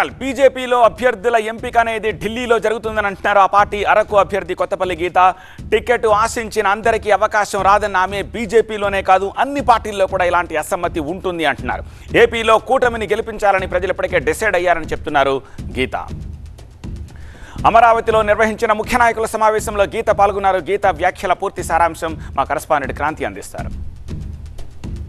బీజేపీలో అభ్యర్థుల ఎంపిక అనేది ఢిల్లీలో జరుగుతుందని అంటున్నారు. ఆ పార్టీ అరకు అభ్యర్థి కొత్తపల్లి గీత. టికెట్ ఆశించిన అందరికీ అవకాశం రాదన్న ఆమె బీజేపీలోనే కాదు అన్ని పార్టీల్లో కూడా ఇలాంటి అసమ్మతి ఉంటుంది అంటున్నారు. ఏపీలో కూటమిని గెలిపించాలని ప్రజలు ఇప్పటికే డిసైడ్ అయ్యారని చెప్తున్నారు గీత. అమరావతిలో నిర్వహించిన ముఖ్య నాయకుల సమావేశంలో గీత పాల్గొన్నారు. గీత వ్యాఖ్యల పూర్తి సారాంశం మా కరస్పాండెంట్ క్రాంతి అందిస్తారు.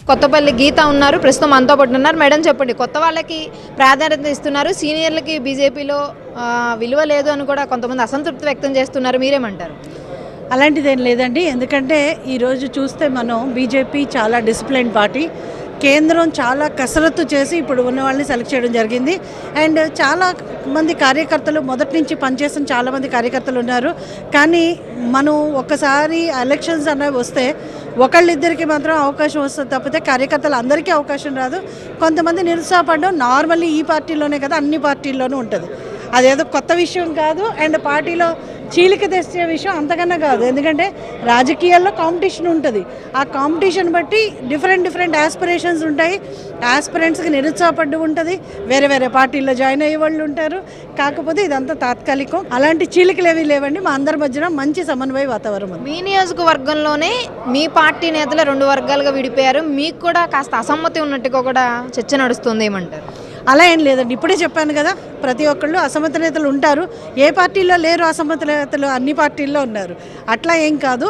కొత్తపల్లి గీత ఉన్నారు ప్రస్తుతం మనతో పాటు ఉన్నారు. మేడం చెప్పండి కొత్త వాళ్ళకి ప్రాధాన్యత ఇస్తున్నారు సీనియర్లకి బీజేపీలో విలువ లేదు అని కూడా కొంతమంది అసంతృప్తి వ్యక్తం చేస్తున్నారు. మీరేమంటారు? అలాంటిదేం లేదండి. ఎందుకంటే ఈరోజు చూస్తే మనం బీజేపీ చాలా డిసిప్లిన్ పార్టీ. కేంద్రం చాలా కసరత్తు చేసి ఇప్పుడు ఉన్న వాళ్ళని సెలెక్ట్ చేయడం జరిగింది. అండ్ చాలా మంది కార్యకర్తలు మొదటి నుంచి పనిచేసిన చాలా మంది కార్యకర్తలు ఉన్నారు. కానీ మనం ఒక్కసారి ఎలక్షన్స్ అనేవి వస్తే ఒకళ్ళిద్దరికి మాత్రం అవకాశం వస్తుంది తప్పితే కార్యకర్తలు అందరికీ అవకాశం రాదు. కొంతమంది నిరుత్సాహపడడం నార్మల్లీ ఈ పార్టీలోనే కదా అన్ని పార్టీల్లోనూ ఉంటుంది. అదేదో కొత్త విషయం కాదు. అండ్ పార్టీలో చీలిక తెచ్చే విషయం అంతకన్నా కాదు. ఎందుకంటే రాజకీయాల్లో కాంపిటీషన్ ఉంటుంది. ఆ కాంపిటీషన్ బట్టి డిఫరెంట్ డిఫరెంట్ ఆస్పిరేషన్స్ ఉంటాయి. ఆస్పిరెంట్స్కి నిరుత్సాహపడ్డు ఉంటుంది. వేరే వేరే పార్టీల్లో జాయిన్ అయ్యే వాళ్ళు ఉంటారు. కాకపోతే ఇదంతా తాత్కాలికం. అలాంటి చీలికలు ఏమీ లేవండి. మా అందరి మధ్యన మంచి సమన్వయ వాతావరణం మీ నియోజకవర్గంలోనే మీ పార్టీ నేతలు రెండు వర్గాలుగా విడిపోయారు. మీకు కూడా కాస్త అసమ్మతి ఉన్నట్టుగా కూడా చర్చ నడుస్తుంది ఏమంటారు అలా ఏం లేదండి. ఇప్పుడే చెప్పాను కదా ప్రతి ఒక్కళ్ళు అసమతులేతలు ఉంటారు. ఏ పార్టీలో లేరు అసమతులేతలు అన్ని పార్టీల్లో ఉన్నారు. అట్లా ఏం కాదు.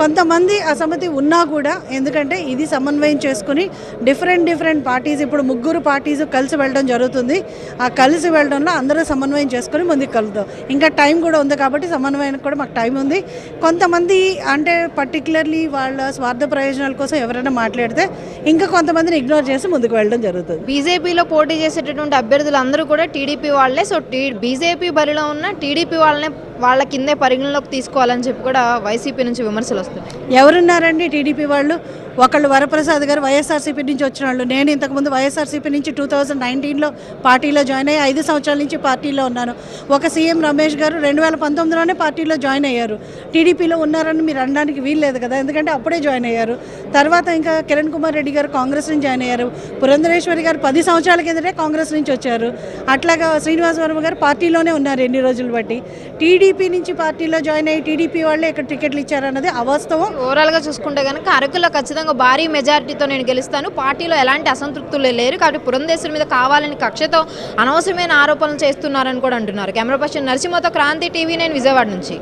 కొంతమంది అసమ్మతి ఉన్నా కూడా ఎందుకంటే ఇది సమన్వయం చేసుకుని డిఫరెంట్ డిఫరెంట్ పార్టీస్ ఇప్పుడు ముగ్గురు పార్టీస్ కలిసి వెళ్ళడం జరుగుతుంది. ఆ కలిసి వెళ్ళడంలో అందరూ సమన్వయం చేసుకుని ముందుకు కలుద్దాం. ఇంకా టైం కూడా ఉంది కాబట్టి సమన్వయానికి కూడా మాకు టైం ఉంది. కొంతమంది అంటే పర్టికులర్లీ వాళ్ళ స్వార్థ ప్రయోజనాల కోసం ఎవరైనా మాట్లాడితే ఇంకా కొంతమందిని ఇగ్నోర్ చేసి ముందుకు వెళ్ళడం జరుగుతుంది. బీజేపీలో పోటీ చేసేటటువంటి అభ్యర్థులు అందరూ కూడా టీడీపీ వాళ్ళే. సో టీ బీజేపీ బరిలో ఉన్న టీడీపీ వాళ్ళనే వాళ్ళ కిందే పరిగణలోకి తీసుకోవాలని చెప్పి కూడా వైసీపీ నుంచి విమర్శలు వస్తున్నాయి. ఎవరున్నారండి టీడీపీ వాళ్ళు? ఒకళ్ళు వరప్రసాద్ గారు వైఎస్ఆర్సీపీ నుంచి వచ్చిన వాళ్ళు. నేను ఇంతకుముందు వైఎస్ఆర్సీపీ నుంచి టూ థౌజండ్ నైన్టీన్లో పార్టీలో జాయిన్ అయ్యి ఐదు సంవత్సరాల నుంచి పార్టీలో ఉన్నాను. ఒక సీఎం రమేష్ గారు రెండు వేల పంతొమ్మిదిలోనే పార్టీలో జాయిన్ అయ్యారు. టీడీపీలో ఉన్నారని మీరు అనడానికి వీల్లేదు కదా. ఎందుకంటే అప్పుడే జాయిన్ అయ్యారు. తర్వాత ఇంకా కిరణ్ కుమార్ రెడ్డి గారు కాంగ్రెస్ నుంచి జాయిన్ అయ్యారు. పురంధరేశ్వరి గారు పది సంవత్సరాల కిందటే కాంగ్రెస్ నుంచి వచ్చారు. అట్లాగా శ్రీనివాస వర్మ గారు పార్టీలోనే ఉన్నారు ఎన్ని రోజులు బట్టి. టీడీ టీడీపీ నుంచి పార్టీలో జాయిన్ అయ్యి టీడీపీ వాళ్ళే ఇక్కడ టికెట్లు ఇచ్చారన్నది అవాస్తవం. ఓవరాల్గా చూసుకుంటే కనుక అరకులో ఖచ్చితంగా భారీ మెజారిటీతో నేను గెలుస్తాను. పార్టీలో ఎలాంటి అసంతృప్తులు లేరు. కాబట్టి పురంధేశ్వరి మీద కావాలని కక్షతో అనవసరమైన ఆరోపణలు చేస్తున్నారని కూడా అంటున్నారు. కెమెరా పర్సన్ నరసింహతో క్రాంతి టీవీ నేను విజయవాడ నుంచి.